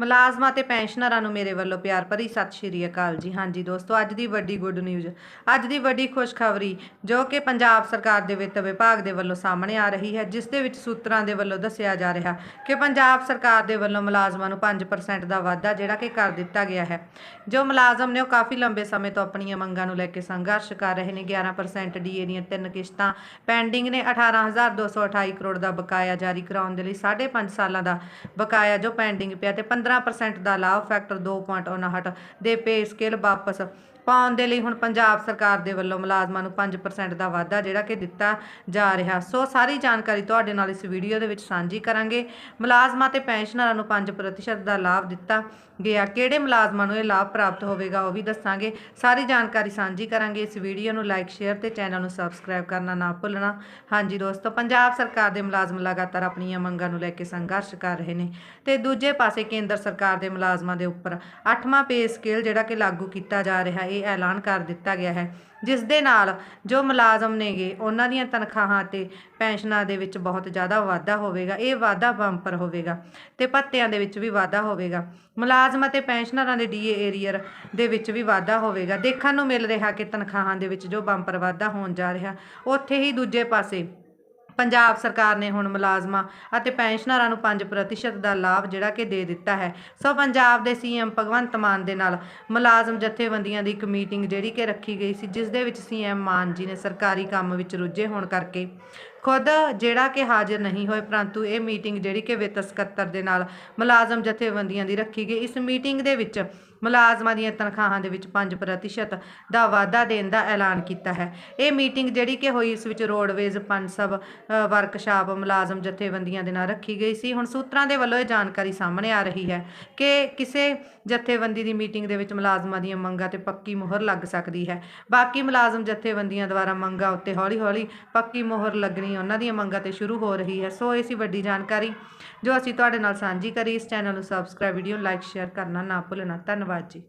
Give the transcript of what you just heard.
ਮੁਲਾਜ਼ਮਾਂ ਤੇ ਪੈਨਸ਼ਨਰਾਂ ਨੂੰ ਮੇਰੇ ਵੱਲੋਂ ਪਿਆਰ ਭਰੀ ਸਤਿ ਸ਼੍ਰੀ ਅਕਾਲ ਜੀ। ਹਾਂਜੀ ਦੋਸਤੋ, ਅੱਜ ਦੀ ਵੱਡੀ ਗੁੱਡ ਨਿਊਜ਼ ਅੱਜ ਦੀ ਵੱਡੀ ਖੁਸ਼ਖਬਰੀ ਜੋ ਕਿ ਪੰਜਾਬ ਸਰਕਾਰ ਦੇ ਵਿੱਤ ਵਿਭਾਗ ਦੇ ਵੱਲੋਂ ਸਾਹਮਣੇ ਆ ਰਹੀ ਹੈ, ਜਿਸ ਦੇ ਵਿੱਚ ਸੂਤਰਾਂ ਦੇ ਵੱਲੋਂ ਦੱਸਿਆ ਜਾ ਰਿਹਾ ਕਿ ਪੰਜਾਬ ਸਰਕਾਰ ਦੇ ਵੱਲੋਂ ਮੁਲਾਜ਼ਮਾਂ ਨੂੰ 5% ਦਾ ਵਾਧਾ ਜਿਹੜਾ ਕਿ ਕਰ ਦਿੱਤਾ ਗਿਆ ਹੈ। ਜੋ ਮੁਲਾਜ਼ਮ ਨੇ ਉਹ ਕਾਫੀ ਲੰਬੇ ਸਮੇਂ ਤੋਂ ਆਪਣੀਆਂ ਮੰਗਾਂ ਨੂੰ ਲੈ ਕੇ ਸੰਘਰਸ਼ ਕਰ ਰਹੇ ਨੇ। 11% ਡੀਏ ਦੀਆਂ ਤਿੰਨ ਕਿਸ਼ਤਾਂ ਪੈਂਡਿੰਗ ਨੇ। 18228 ਕਰੋੜ ਦਾ ਬਕਾਇਆ ਜਾਰੀ ਕਰਾਉਣ ਦੇ ਲਈ 5.5 ਸਾਲਾਂ ਦਾ ਬਕਾਇਆ ਜੋ ਪੈਂਡਿੰਗ ਪਿਆ ਤੇ 15% ਦਾ ਲਾਭ ਫੈਕਟਰ 2.59 ਦੇ ਪੇ ਸਕੇਲ ਵਾਪਸ ਪਾਉਣ ਦੇ ਲਈ ਹੁਣ ਪੰਜਾਬ ਸਰਕਾਰ ਦੇ ਵੱਲੋਂ ਮੁਲਾਜ਼ਮਾਂ ਨੂੰ 5% ਦਾ ਵਾਧਾ ਜਿਹੜਾ ਕਿ ਦਿੱਤਾ ਜਾ ਰਿਹਾ। ਸੋ ਸਾਰੀ ਜਾਣਕਾਰੀ ਤੁਹਾਡੇ ਨਾਲ ਇਸ ਵੀਡੀਓ ਦੇ ਵਿੱਚ ਸਾਂਝੀ ਕਰਾਂਗੇ। ਮੁਲਾਜ਼ਮਾਂ ਤੇ ਪੈਨਸ਼ਨਰਾਂ ਨੂੰ 5% ਦਾ ਲਾਭ ਦਿੱਤਾ ਗਿਆ। ਕਿਹੜੇ ਮੁਲਾਜ਼ਮਾਂ ਨੂੰ ਇਹ ਲਾਭ ਪ੍ਰਾਪਤ ਹੋਵੇਗਾ ਉਹ ਵੀ ਦੱਸਾਂਗੇ। ਸਾਰੀ ਜਾਣਕਾਰੀ ਸਾਂਝੀ ਕਰਾਂਗੇ। ਇਸ ਵੀਡੀਓ ਨੂੰ ਲਾਈਕ ਸ਼ੇਅਰ ਤੇ ਚੈਨਲ ਨੂੰ ਸਬਸਕ੍ਰਾਈਬ ਕਰਨਾ ਨਾ ਭੁੱਲਣਾ। ਹਾਂਜੀ ਦੋਸਤੋ, ਪੰਜਾਬ ਸਰਕਾਰ ਦੇ ਮੁਲਾਜ਼ਮ ਲਗਾਤਾਰ ਆਪਣੀਆਂ ਮੰਗਾਂ ਨੂੰ ਲੈ ਕੇ ਸੰਘਰਸ਼ ਕਰ ਰਹੇ ਨੇ। ਤੇ ਦੂਜੇ ਪਾਸੇ ਕੇਂਦਰ ਸਰਕਾਰ ਦੇ ਮੁਲਾਜ਼ਮਾਂ ਦੇ ਉੱਪਰ 8ਵਾਂ ਪੇ ਸਕੇਲ ਜਿਹੜਾ ਕਿ ਲਾਗੂ ਕੀਤਾ ਜਾ ਰਿਹਾ, ਇਹ ਐਲਾਨ ਕਰ ਦਿੱਤਾ ਗਿਆ ਹੈ। ਜਿਸ ਦੇ ਨਾਲ ਜੋ ਮੁਲਾਜ਼ਮ ਨੇਗੇ, ਉਹਨਾਂ ਦੀਆਂ ਤਨਖਾਹਾਂ ਤੇ ਪੈਨਸ਼ਨਾਂ ਦੇ ਵਿੱਚ ਬਹੁਤ ਜ਼ਿਆਦਾ ਵਾਧਾ ਹੋਵੇਗਾ, ਇਹ ਵਾਧਾ ਬੰਪਰ ਹੋਵੇਗਾ ਤੇ ਭੱਤਿਆਂ ਦੇ ਵਿੱਚ ਵੀ ਵਾਧਾ ਹੋਵੇਗਾ। ਮੁਲਾਜ਼ਮਾਂ ਤੇ ਪੈਨਸ਼ਨਰਾਂ ਦੇ ਡੀਏ ਏਰੀਅਰ ਦੇ ਵਿੱਚ ਵੀ ਵਾਧਾ ਹੋਵੇਗਾ। ਦੇਖਣ ਨੂੰ ਮਿਲ ਰਿਹਾ ਕਿ ਤਨਖਾਹਾਂ ਦੇ ਵਿੱਚ ਜੋ ਬੰਪਰ ਵਾਧਾ ਹੋਣ ਜਾ ਰਿਹਾ, ਉੱਥੇ ਹੀ ਦੂਜੇ ਪਾਸੇ ਪੰਜਾਬ ਸਰਕਾਰ ਨੇ ਹੁਣ ਮੁਲਾਜ਼ਮਾਂ ਅਤੇ ਪੈਨਸ਼ਨਰਾਂ ਨੂੰ 5% ਦਾ ਲਾਭ ਜਿਹੜਾ ਕਿ ਦੇ ਦਿੱਤਾ ਹੈ। ਸੋ ਪੰਜਾਬ ਦੇ ਸੀਐਮ ਭਗਵੰਤ ਮਾਨ ਦੇ ਨਾਲ ਮੁਲਾਜ਼ਮ ਜਥੇਬੰਦੀਆਂ ਦੀ ਇੱਕ ਮੀਟਿੰਗ ਜਿਹੜੀ ਕਿ ਰੱਖੀ ਗਈ ਸੀ, ਜਿਸ ਦੇ ਵਿੱਚ ਸੀਐਮ ਮਾਨ ਜੀ ਨੇ ਸਰਕਾਰੀ ਕੰਮ ਵਿੱਚ ਰੁੱਝੇ ਹੋਣ ਕਰਕੇ ਖੁਦ ਜਿਹੜਾ ਕਿ ਹਾਜ਼ਰ ਨਹੀਂ ਹੋਏ ਪਰੰਤੂ ਇਹ ਮੀਟਿੰਗ ਜਿਹੜੀ ਕਿ ਵਿੱਤ ਸਕੱਤਰ ਦੇ ਨਾਲ ਮੁਲਾਜ਼ਮ ਜਥੇਬੰਦੀਆਂ ਦੀ ਰੱਖੀ ਗਈ। ਇਸ ਮੀਟਿੰਗ ਦੇ ਵਿੱਚ ਮੁਲਾਜ਼ਮਾਂ ਦੀਆਂ ਤਨਖਾਹਾਂ ਦੇ ਵਿੱਚ 5% ਦਾ ਵਾਧਾ ਦੇਣ ਦਾ ਐਲਾਨ ਕੀਤਾ ਹੈ। ਇਹ ਮੀਟਿੰਗ ਜਿਹੜੀ ਕਿ ਹੋਈ ਇਸ ਵਿੱਚ ਰੋਡਵੇਜ਼ ਪੰਸਬ ਅ, ਵਰਕਸ਼ਾਪ ਮੁਲਾਜ਼ਮ ਜਥੇਬੰਦੀਆਂ ਦੇ ਨਾਲ ਰੱਖੀ ਗਈ ਸੀ। ਹੁਣ ਸੂਤਰਾਂ ਦੇ ਵੱਲੋਂ ਇਹ ਜਾਣਕਾਰੀ ਸਾਹਮਣੇ ਆ ਰਹੀ ਹੈ ਕਿ ਕਿਸੇ ਜਥੇਬੰਦੀ ਦੀ ਮੀਟਿੰਗ ਦੇ ਵਿੱਚ ਮੁਲਾਜ਼ਮਾਂ ਦੀਆਂ ਮੰਗਾਂ ਤੇ ਪੱਕੀ ਮੋਹਰ ਲੱਗ ਸਕਦੀ ਹੈ। ਬਾਕੀ ਮੁਲਾਜ਼ਮ ਜਥੇਬੰਦੀਆਂ ਦੁਆਰਾ ਮੰਗਾਂ ਉੱਤੇ ਹੌਲੀ-ਹੌਲੀ ਪੱਕੀ ਮੋਹਰ ਲੱਗਣੀ ਉਹਨਾਂ ਦੀਆਂ ਮੰਗਾਂ ਤੇ ਸ਼ੁਰੂ ਹੋ ਰਹੀ ਹੈ। ਸੋ ਇਹ ਸੀ ਵੱਡੀ ਜਾਣਕਾਰੀ। ਜੋ ਅਸੀਂ ਤੁਹਾਡੇ ਨਾਲ ਸਾਂਝੀ ਕਰੀ, ਇਸ ਚੈਨਲ ਨੂੰ ਸਬਸਕ੍ਰਾਈਬ ਵੀਡੀਓ ਲਾਈਕ ਸ਼ੇਅਰ ਕਰਨਾ ਨਾ ਭੁੱਲਣਾ। ਧੰਨਵਾਦ ਜੀ।